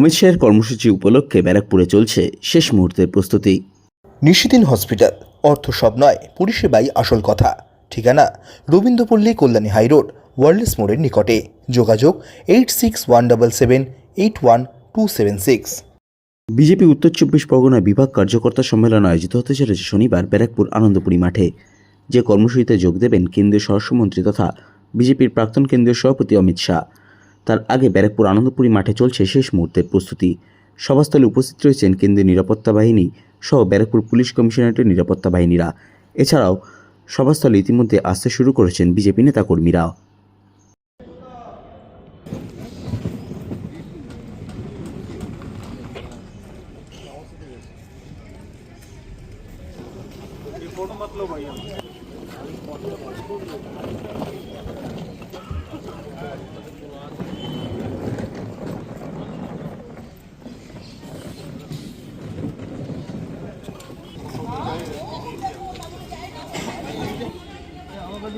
অমিত শাহের কর্মসূচি উপলক্ষে ব্যারাকপুরে চলছে শেষ মুহূর্তের প্রস্তুতি। নিশিদিন হসপিটাল অর্থ সব নয় পরিষেবাই আসল কথা। ঠিকানা রবীন্দ্রপল্লী কল্যাণী হাইরোড ওয়ার্ল্ডস মোড়ের নিকটে। যোগাযোগ eight six one double seven eight one two seven six BJP উত্তর চব্বিশ পরগনা বিভাগ কার্যকর্তা সম্মেলন আয়োজিত হতে চলেছে শনিবার ব্যারাকপুর আনন্দপুরী মাঠে। যে কর্মসূচিতে যোগ দেবেন কেন্দ্রীয় স্বরাষ্ট্রমন্ত্রী তথা বিজেপির প্রাক্তন কেন্দ্রীয় সভাপতি অমিত শাহ। তার আগে ব্যারাকপুর আনন্দপুরী মাঠে চলছে শেষ মুহূর্তের প্রস্তুতি। সভাস্থলে উপস্থিত রয়েছেন কেন্দ্রীয় নিরাপত্তা বাহিনী সহ ব্যারাকপুর পুলিশ কমিশনারেটের নিরাপত্তা বাহিনীরা। এছাড়াও সভাস্থলে ইতিমধ্যে আসতে শুরু করেছেন বিজেপি নেতাকর্মীরা।